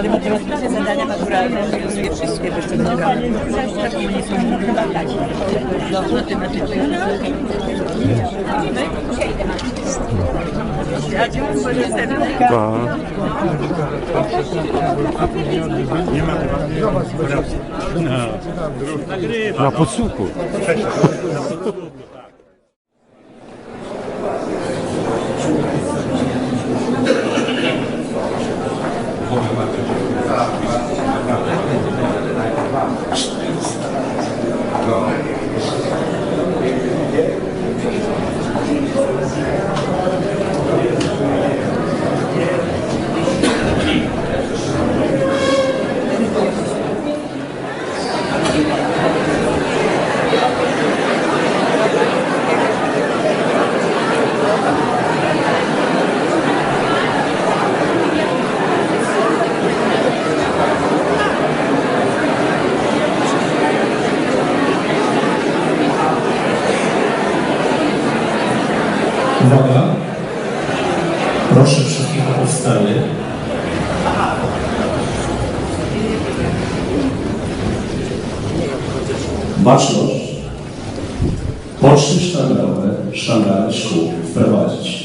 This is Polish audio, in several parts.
ale matematycznie zadania maturalne rozwiązuje wszystkie programy. Taką nie są chyba tak. Ja dziękuję serdecznie. Pa. Na podsłuchu. Baczność. Poczty sztandarowe, sztandary szkół wprowadzić.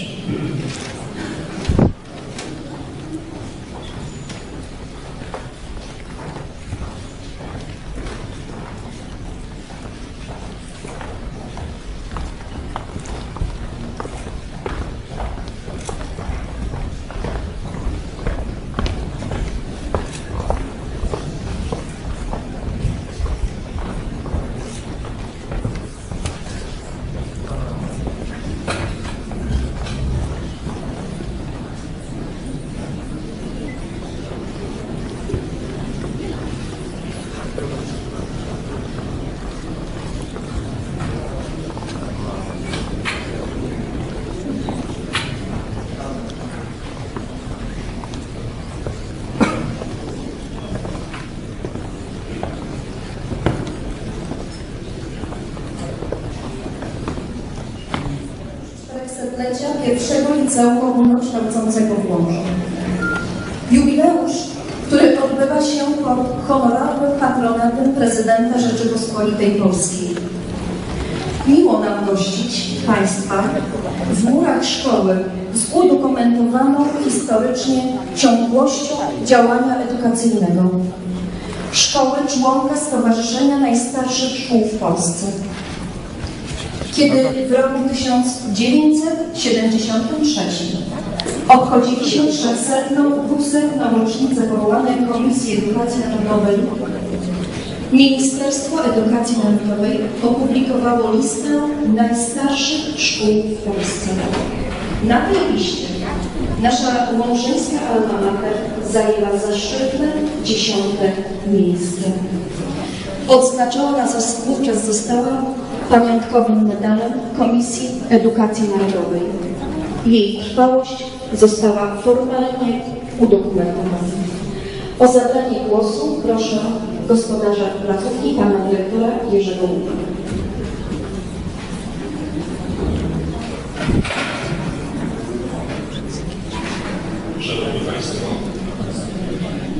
Pierwszego liceum ogólnokształcącego w Łomży. Jubileusz, który odbywa się pod honorowym patronatem prezydenta Rzeczypospolitej Polskiej. Miło nam gościć Państwa w murach szkoły z udokumentowaną historycznie ciągłością działania edukacyjnego. Szkoły członka Stowarzyszenia Najstarszych Szkół w Polsce kiedy w roku 1973 obchodziliśmy 600. 200. rocznicę powołanej Komisji Edukacji Narodowej, Ministerstwo Edukacji Narodowej opublikowało listę najstarszych szkół w Polsce. Na tej liście nasza łączyńska alma mater zajęła zaszczytne dziesiąte miejsce. Odznaczona za wówczas została pamiątkowym medalem Komisji Edukacji Narodowej. Jej trwałość została formalnie udokumentowana. O zabranie głosu proszę gospodarza placówki, pana dyrektora Jerzego Łuka.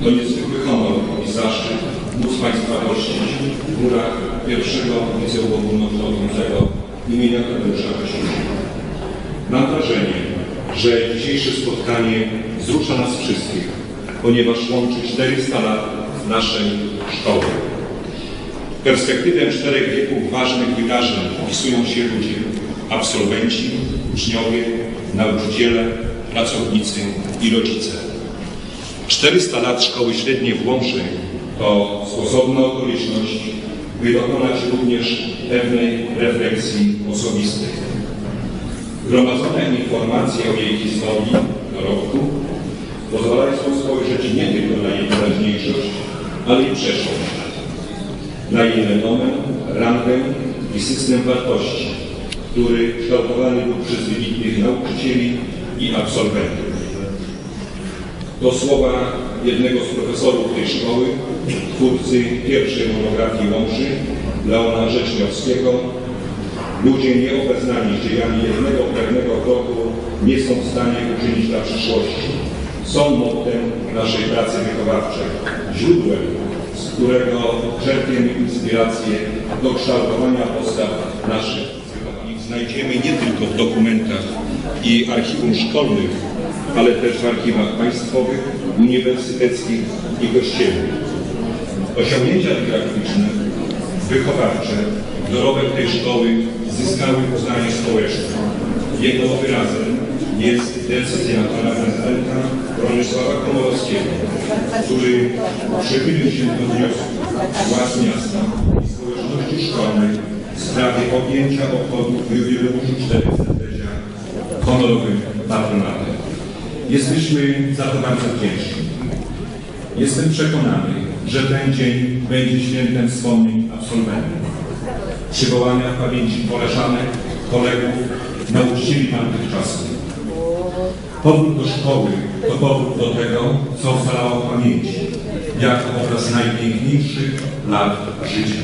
To niezwykły honor i zaszczyt móc Państwa gościć w murach pierwszego liceum ogólnokształcącego imienia Tadeusza Kościuszki. Mam wrażenie, że dzisiejsze spotkanie wzrusza nas wszystkich, ponieważ łączy 400 lat naszej szkoły. Perspektywę czterech wieków ważnych wydarzeń wpisują się ludzie, absolwenci, uczniowie, nauczyciele, pracownicy i rodzice. 400 lat szkoły średniej w Łomży to stosowna okoliczność, dokonać również pewnej refleksji osobistej. Gromadzone informacje o jej historii, dorobku pozwalają spojrzeć nie tylko na jej teraźniejszość, ale i przeszłość, na jej renomen, rangę i system wartości, który kształtowany był przez wybitnych nauczycieli i absolwentów. To słowa jednego z profesorów tej szkoły, twórcy pierwszej monografii Łomży, Leona Rzeczniowskiego. Ludzie nieobeznani z dziejami jednego pewnego kroku nie są w stanie uczynić dla przyszłości. są mottem naszej pracy wychowawczej, źródłem, z którego czerpiemy inspirację do kształtowania postaw naszych. Znajdziemy nie tylko w dokumentach i archiwum szkolnych, ale też w archiwach państwowych, uniwersyteckich i kościelnych. Osiągnięcia dydaktyczne, wychowawcze, dorobek tej szkoły zyskały uznanie społeczne. Jego wyrazem jest decyzja pana prezydenta Bronisława Komorowskiego, który przychylił się do wniosku władz miasta i społeczności szkolnej w sprawie objęcia obchodów jubileuszu 400-lecia honorowym patronatem. Jesteśmy za to bardzo wdzięczni. Jestem przekonany, że ten dzień będzie świętem wspomnień absolwentów, przywołania w pamięci koleżanek, kolegów, nauczycieli tamtych czasów. Powrót do szkoły to powrót do tego, co ocalało pamięci, jako obraz najpiękniejszych lat życia.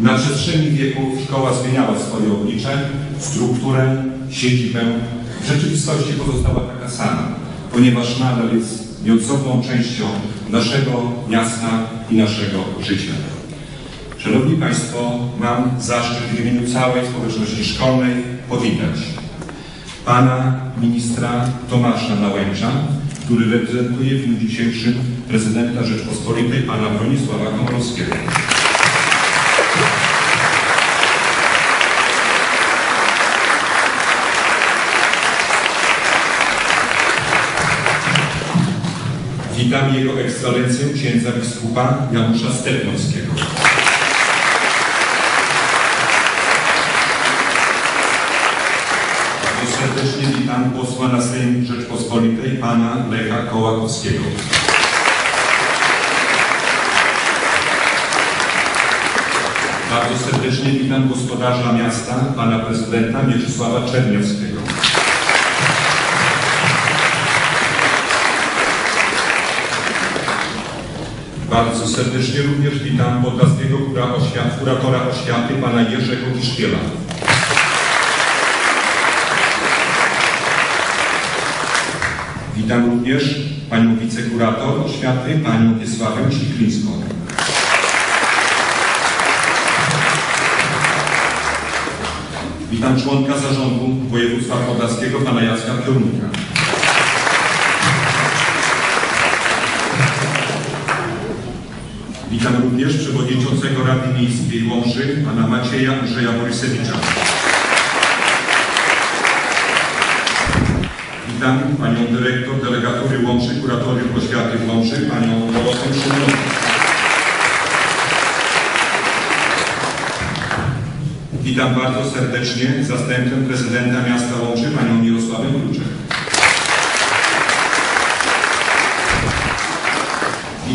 Na przestrzeni wieków szkoła zmieniała swoje oblicze, strukturę, siedzibę. W rzeczywistości pozostała taka sama, ponieważ nadal jest nieodzowną częścią naszego miasta i naszego życia. Szanowni Państwo, mam zaszczyt w imieniu całej społeczności szkolnej powitać Pana Ministra Tomasza Nałęcza, który reprezentuje w dniu dzisiejszym prezydenta Rzeczpospolitej, Pana Bronisława Komorowskiego. Witam Jego Ekscelencję księdza biskupa Janusza Stepnowskiego. Bardzo serdecznie witam posła na Sejm Rzeczpospolitej, pana Lecha Kołakowskiego. Bardzo serdecznie witam gospodarza miasta, pana prezydenta Mieczysława Czerniowskiego. Bardzo serdecznie również witam podlaskiego oświat, kuratora oświaty, pana Jerzego Kiszkiela. Witam również panią wicekurator oświaty, panią Wiesławę Ciklińską. Witam członka zarządu województwa podlaskiego, pana Jacka Piorunika. Witam również przewodniczącego Rady Miejskiej Łomży, pana Macieja Andrzeja Borysewicza. Witam panią dyrektor delegatury Łomży, kuratorium oświaty w Łomży, panią Dorotę Szymlowską. Witam bardzo serdecznie zastępcę prezydenta miasta Łomży, panią Mirosławę Kluczek.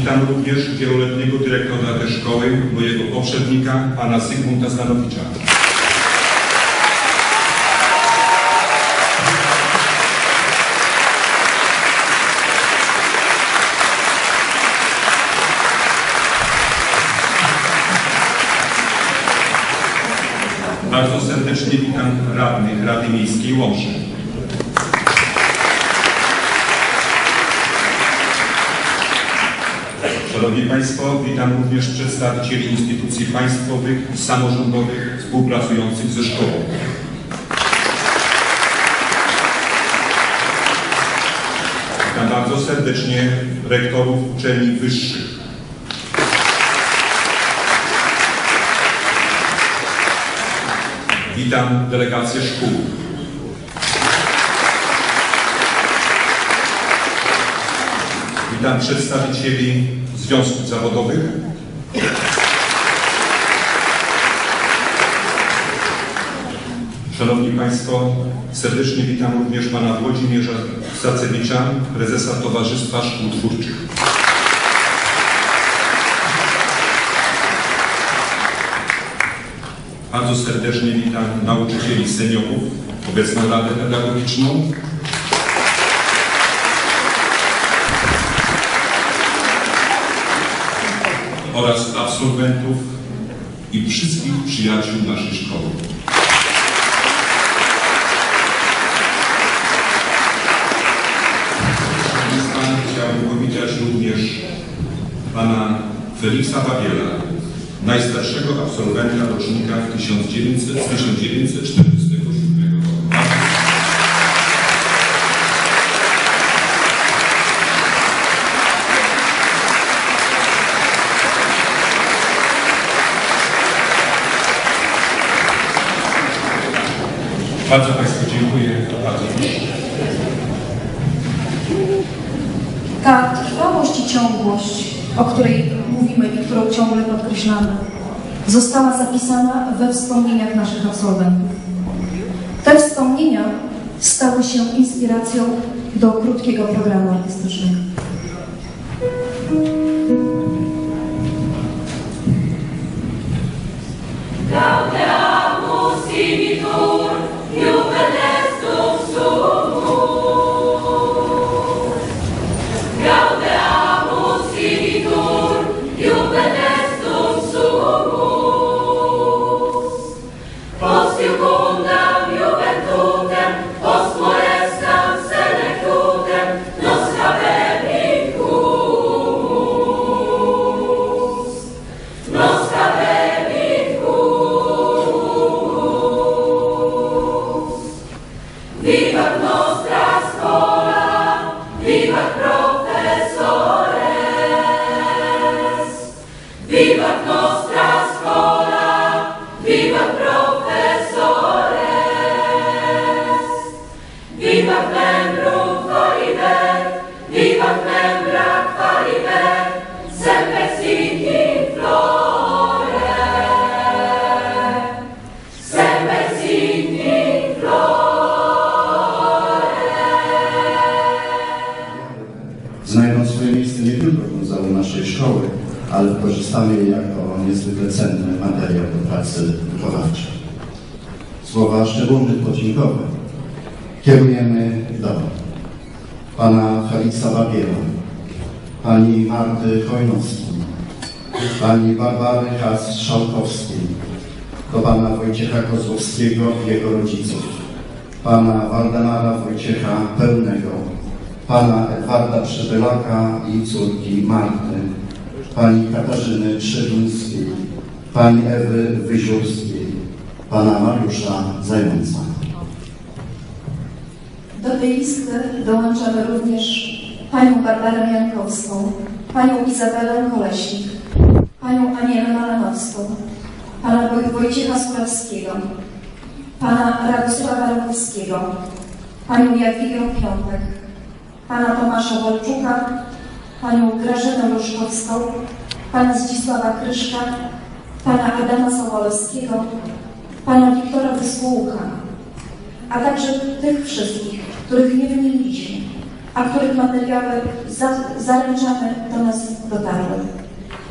Witam również wieloletniego dyrektora tej szkoły, mojego poprzednika, pana Zygmunta Stanowicza. Bardzo serdecznie witam radnych Rady Miejskiej Łomży. Szanowni Państwo, witam również przedstawicieli instytucji państwowych i samorządowych współpracujących ze szkołą. Witam bardzo serdecznie rektorów uczelni wyższych. Witam delegację szkół. Witam przedstawicieli związków zawodowych. Szanowni Państwo, serdecznie witam również Pana Włodzimierza Sacewicza, prezesa Towarzystwa Szkół Twórczych. Bardzo serdecznie witam nauczycieli seniorów, obecną Radę Pedagogiczną, oraz absolwentów i wszystkich przyjaciół naszej szkoły. Chciałbym powitać również pana Feliksa Babiela, najstarszego absolwenta rocznika w 1940 Bardzo Państwu dziękuję. Bardzo. Ta trwałość i ciągłość, o której mówimy i którą ciągle podkreślamy, została zapisana we wspomnieniach naszych absolwentów. Te wspomnienia stały się inspiracją do krótkiego programu artystycznego. King of Lords. Ale wykorzystamy je jako niezwykle cenny materiał do pracy wychowawczej. Słowa szczególnych podziękowań kierujemy do pana Feliksa Babiela, pani Marty Chojnowskiej, pani Barbary Has-Szałkowskiej, do pana Wojciecha Kozłowskiego i jego rodziców, pana Waldemara Wojciecha Pełnego, pana Edwarda Przybylaka i córki Marty, pani Katarzyny Krzywińskiej, pani Ewy Wyziórskiej, pana Mariusza Zająca. Do tej listy dołączamy również panią Barbarę Jankowską, panią Izabelę Koleśnik, panią Anielę Malanowską, pana Woj- Wojciecha Surawskiego, pana Radosława Rakowskiego, panią Jadwigę Piątek, pana Tomasza Wolczuka, panią Grażynę Różkowską, pana Zdzisława Kryszka, pana Adama Sobolewskiego, pana Wiktora Wysłucha, a także tych wszystkich, których nie wymieniliśmy, a których materiały za, zaręczane do nas dotarły.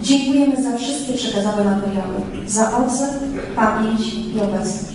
Dziękujemy za wszystkie przekazane materiały, za odzew, pamięć i obecność.